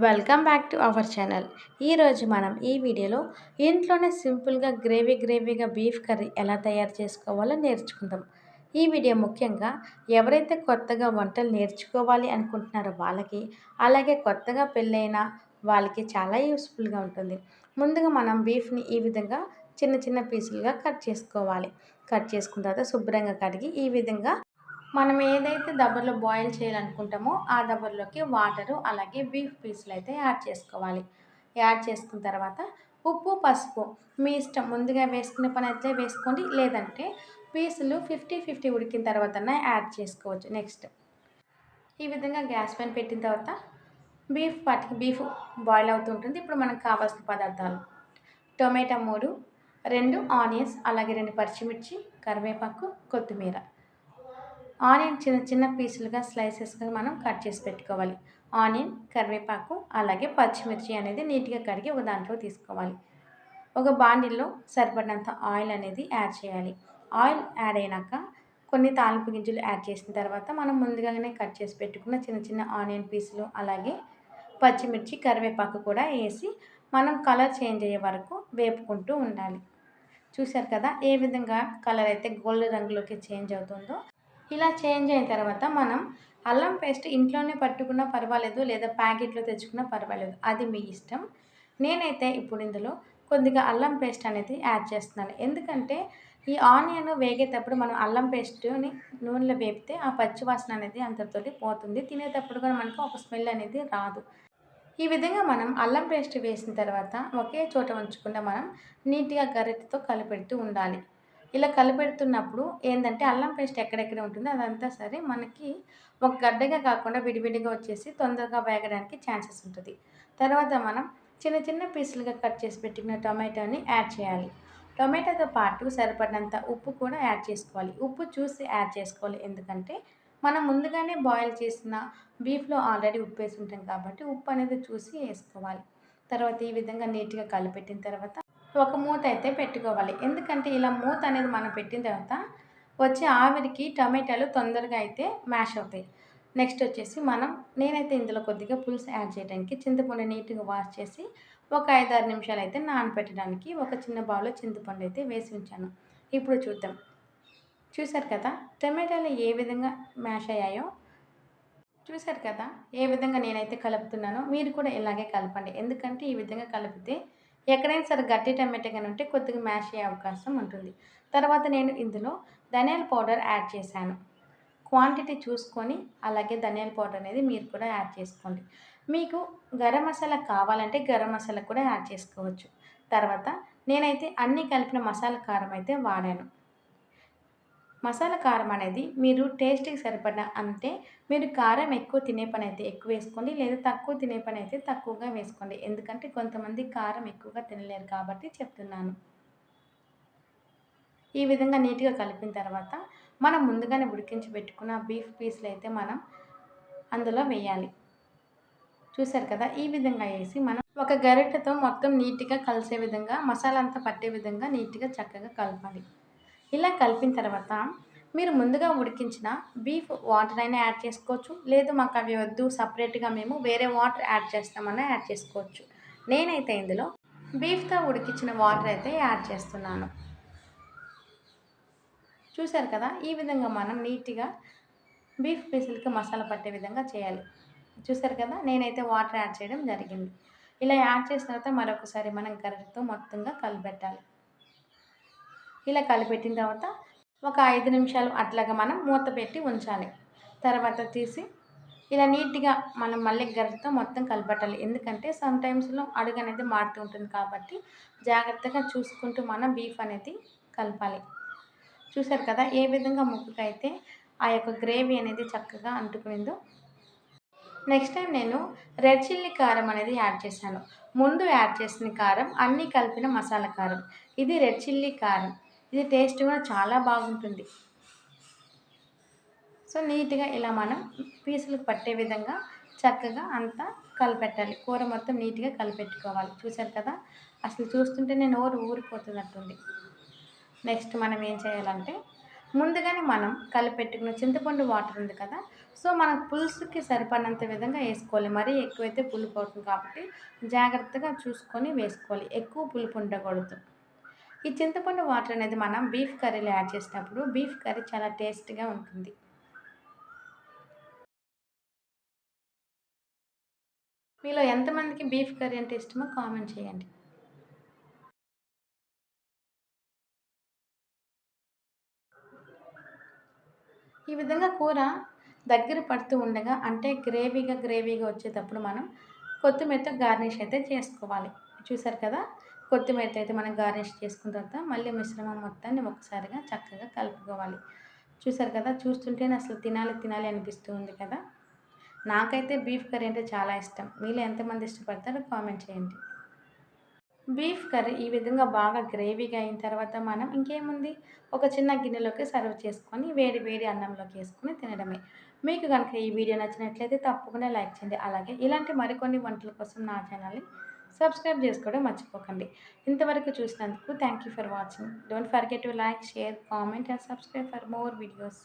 Welcome back to our channel. ఈరోజు మనం ఈ వీడియోలో ఇంట్లోనే సింపుల్గా గ్రేవీ గ్రేవీగా బీఫ్ కర్రీ ఎలా తయారు చేసుకోవాలో నేర్చుకుందాం. ఈ వీడియో ముఖ్యంగా ఎవరైతే కొత్తగా వంటలు నేర్చుకోవాలి అనుకుంటున్నారో వాళ్ళకి అలాగే కొత్తగా పెళ్ళైన వాళ్ళకి చాలా యూస్ఫుల్గా ఉంటుంది. ముందుగా మనం బీఫ్ని ఈ విధంగా చిన్న చిన్న పీసులుగా కట్ చేసుకోవాలి. కట్ చేసుకున్న తర్వాత శుభ్రంగా కడిగి ఈ విధంగా మనం ఏదైతే దబ్బర్లో బాయిల్ చేయాలనుకుంటామో ఆ దబ్బర్లోకి వాటరు అలాగే బీఫ్ పీసులు అయితే యాడ్ చేసుకోవాలి. యాడ్ చేసుకున్న తర్వాత ఉప్పు పసుపు మీ ఇష్టం. ముందుగా వేసుకునే పని అయితే వేసుకోండి. లేదంటే పీసులు ఫిఫ్టీ ఫిఫ్టీ ఉడికిన తర్వాత యాడ్ చేసుకోవచ్చు. నెక్స్ట్ ఈ విధంగా గ్యాస్ పైన పెట్టిన తర్వాత బీఫ్ పట్టి బీఫ్ బాయిల్ అవుతుంటుంది ఇప్పుడు మనకు కావాల్సిన పదార్థాలు టొమాటో మూడు రెండు ఆనియన్స్ అలాగే రెండు పచ్చిమిర్చి కరివేపాకు కొత్తిమీర. ఆనియన్ చిన్న చిన్న పీసులుగా స్లైసెస్గా మనం కట్ చేసి పెట్టుకోవాలి. ఆనియన్ కరివేపాకు అలాగే పచ్చిమిర్చి అనేది నీట్గా కడిగి ఒక దాంట్లో తీసుకోవాలి. ఒక బాండిల్లో సరిపడినంత ఆయిల్ అనేది యాడ్ చేయాలి. ఆయిల్ యాడ్ అయినాక కొన్ని తాలింపు గింజలు యాడ్ చేసిన తర్వాత మనం ముందుగానే కట్ చేసి పెట్టుకున్న చిన్న చిన్న ఆనియన్ పీసులు అలాగే పచ్చిమిర్చి కరివేపాకు కూడా వేసి మనం కలర్ చేంజ్ అయ్యే వరకు వేపుకుంటూ ఉండాలి. చూశారు కదా ఏ విధంగా కలర్ అయితే గోల్డ్ రంగులోకి చేంజ్ అవుతుందో? ఇలా చేంజ్ అయిన తర్వాత మనం అల్లం పేస్ట్ ఇంట్లోనే పట్టుకున్నా పర్వాలేదు లేదా ప్యాకెట్లో తెచ్చుకున్నా పర్వాలేదు. అది మీ ఇష్టం. నేనైతే ఇప్పుడు ఇందులో కొద్దిగా అల్లం పేస్ట్ అనేది యాడ్ చేస్తున్నాను. ఎందుకంటే ఈ ఆనియన్ వేగేటప్పుడు మనం అల్లం పేస్ట్ని నూనెలో వేపితే ఆ పచ్చివాసన అనేది అంతటితోటి పోతుంది. తినేటప్పుడు కూడా మనకు ఒక స్మెల్ అనేది రాదు. ఈ విధంగా మనం అల్లం పేస్ట్ వేసిన తర్వాత ఒకే చోట ఉంచకుండా మనం నీట్గా గరిటతో కలిపెడుతూ ఉండాలి. ఇలా కలిపెడుతున్నప్పుడు ఏంటంటే అల్లం పేస్ట్ ఎక్కడెక్కడ ఉంటుందో అదంతా సరే మనకి ఒక గడ్డగా కాకుండా విడివిడిగా వచ్చేసి తొందరగా వేగడానికి ఛాన్సెస్ ఉంటుంది. తర్వాత మనం చిన్న చిన్న పీసులుగా కట్ చేసి పెట్టిన టొమాటోని యాడ్ చేయాలి. టొమాటోతో పాటు సరిపడినంత ఉప్పు కూడా యాడ్ చేసుకోవాలి. ఉప్పు చూసి యాడ్ చేసుకోవాలి. ఎందుకంటే మనం ముందుగానే బాయిల్ చేసిన బీఫ్లో ఆల్రెడీ ఉప్పు వేసి ఉంటాం కాబట్టి ఉప్పు అనేది చూసి వేసుకోవాలి. తర్వాత ఈ విధంగా నీట్గా కలిపెట్టిన తర్వాత ఒక మూత అయితే పెట్టుకోవాలి. ఎందుకంటే ఇలా మూత అనేది మనం పెట్టిన తర్వాత వచ్చే ఆవిరికి టమాటాలు తొందరగా అయితే మ్యాష్ అవుతాయి. నెక్స్ట్ వచ్చేసి మనం నేనైతే ఇందులో కొద్దిగా పులుసు యాడ్ చేయడానికి చింతపండు నీట్గా వాష్ చేసి ఒక ఐదు ఆరు నిమిషాలు అయితే నానబెట్టడానికి ఒక చిన్న బౌల్లో చింతపండు అయితే వేసి ఉంచాను. ఇప్పుడు చూద్దాం. చూసారు కదా? టమాటాలు ఏ విధంగా మ్యాష్ అయ్యాయో? చూసారు కదా? ఏ విధంగా నేనైతే కలుపుతున్నానో మీరు కూడా ఇలాగే కలపండి. ఎందుకంటే ఈ విధంగా కలిపితే ఎక్కడైనా సరే గట్టి టమాటా కానీ ఉంటే కొద్దిగా మ్యాష్ అయ్యే అవకాశం ఉంటుంది. తర్వాత నేను ఇందులో ధనియాల పౌడర్ యాడ్ చేశాను. క్వాంటిటీ చూసుకొని అలాగే ధనియాల పౌడర్ అనేది మీరు కూడా యాడ్ చేసుకోండి. మీకు గరం మసాలా కావాలంటే గరం మసాలా కూడా యాడ్ చేసుకోవచ్చు. తర్వాత నేనైతే అన్నీ కలిపిన మసాలా కారం అయితే వాడాను. మసాలా కారం అనేది మీరు టేస్ట్కి సరిపడిన అంటే మీరు కారం ఎక్కువ తినే పని అయితే ఎక్కువ వేసుకోండి లేదా తక్కువ తినే పని అయితే తక్కువగా వేసుకోండి. ఎందుకంటే కొంతమంది కారం ఎక్కువగా తినలేరు కాబట్టి చెప్తున్నాను. ఈ విధంగా నీట్గా కలిపిన తర్వాత మనం ముందుగానే ఉడికించి పెట్టుకున్న బీఫ్ పీస్లు అయితే మనం అందులో వేయాలి. చూసారు కదా? ఈ విధంగా వేసి మనం ఒక గరిటెతో మొత్తం నీట్గా కలిసే విధంగా మసాలా అంతా పట్టే విధంగా నీట్గా చక్కగా కలపాలి. ఇలా కలిపిన తర్వాత మీరు ముందుగా ఉడికించిన బీఫ్ వాటర్ అయినా యాడ్ చేసుకోవచ్చు. లేదు మాకు అవి వద్దు సపరేట్గా మేము వేరే వాటర్ యాడ్ చేస్తామన్నా యాడ్ చేసుకోవచ్చు. నేనైతే ఇందులో బీఫ్తో ఉడికించిన వాటర్ అయితే యాడ్ చేస్తున్నాను. చూసారు కదా? ఈ విధంగా మనం నీట్గా బీఫ్ పీసులకి మసాలా పట్టే విధంగా చేయాలి. చూసారు కదా? నేనైతే వాటర్ యాడ్ చేయడం జరిగింది. ఇలా యాడ్ చేసిన తర్వాత మరొకసారి మనం గరిటతో మొత్తంగా కలిపెట్టాలి. ఇలా కలిపెట్టిన తర్వాత ఒక ఐదు నిమిషాలు అట్లాగా మనం మూత పెట్టి ఉంచాలి. తర్వాత తీసి ఇలా నీట్గా మనం మళ్ళీ గరిటతో మొత్తం కలపెట్టాలి. ఎందుకంటే సమ్ టైమ్స్లో అడుగు అనేది మారుతూ ఉంటుంది కాబట్టి జాగ్రత్తగా చూసుకుంటూ మనం బీఫ్ అనేది కలపాలి. చూసారు కదా ఏ విధంగా ముక్కకైతే ఆ యొక్క గ్రేవీ అనేది చక్కగా అంటుకునిందో? నెక్స్ట్ టైం నేను రెడ్ చిల్లీ కారం అనేది యాడ్ చేశాను. ముందు యాడ్ చేసిన కారం అన్నీ కలిపిన మసాలా కారం. ఇది రెడ్ చిల్లీ కారం. ఇది టేస్ట్ కూడా చాలా బాగుంటుంది. సో నీట్గా ఇలా మనం పీసులకు పట్టే విధంగా చక్కగా అంతా కలిపెట్టాలి. కూర మొత్తం నీట్గా కలిపెట్టుకోవాలి. చూసారు కదా? అసలు చూస్తుంటే నేను ఊరు ఊరిపోతున్నట్టుంది. నెక్స్ట్ మనం ఏం చేయాలంటే ముందుగానే మనం కలిపెట్టుకున్న చింతపండు వాటర్ ఉంది కదా? సో మనం పులుసుకి సరిపడినంత విధంగా వేసుకోవాలి. మరీ ఎక్కువైతే పులుపు అవుతుంది కాబట్టి జాగ్రత్తగా చూసుకొని వేసుకోవాలి. ఎక్కువ పులుపు ఉండకూడదు. ఈ చింతపండు వాటర్ అనేది మనం బీఫ్ కర్రీలో యాడ్ చేసినప్పుడు బీఫ్ కర్రీ చాలా టేస్ట్గా ఉంటుంది. మీలో ఎంతమందికి బీఫ్ కర్రీ అంటే ఇష్టమో కామెంట్ చేయండి. ఈ విధంగా కూర దగ్గర పడుతూ ఉండగా అంటే గ్రేవీగా గ్రేవీగా వచ్చేటప్పుడు మనం కొత్తిమీరతో గార్నిష్ అయితే చేసుకోవాలి. చూసారు కదా? కొత్తిమీర అయితే మనం గార్నిష్ చేసుకున్న తర్వాత మళ్ళీ మిశ్రమం మొత్తాన్ని ఒకసారిగా చక్కగా కలుపుకోవాలి. చూసారు కదా? చూస్తుంటేనే అసలు తినాలి తినాలి అనిపిస్తూ ఉంది కదా? నాకైతే బీఫ్ కర్రీ అంటే చాలా ఇష్టం. మీరు ఎంతమంది ఇష్టపడతారో కామెంట్ చేయండి. బీఫ్ కర్రీ ఈ విధంగా బాగా గ్రేవీగా అయిన తర్వాత మనం ఇంకేముంది? ఒక చిన్న గిన్నెలోకి సర్వ్ చేసుకొని వేడి వేడి అన్నంలోకి వేసుకొని తినడమే. మీకు కనుక ఈ వీడియో నచ్చినట్లయితే తప్పకుండా లైక్ చేయండి. అలాగే ఇలాంటి మరికొన్ని వంటల కోసం నా ఛానల్ని సబ్స్క్రైబ్ చేసుకోవడం మర్చిపోకండి. ఇంతవరకు చూసినందుకు thank you for watching. Don't forget to like share comment and subscribe for more videos.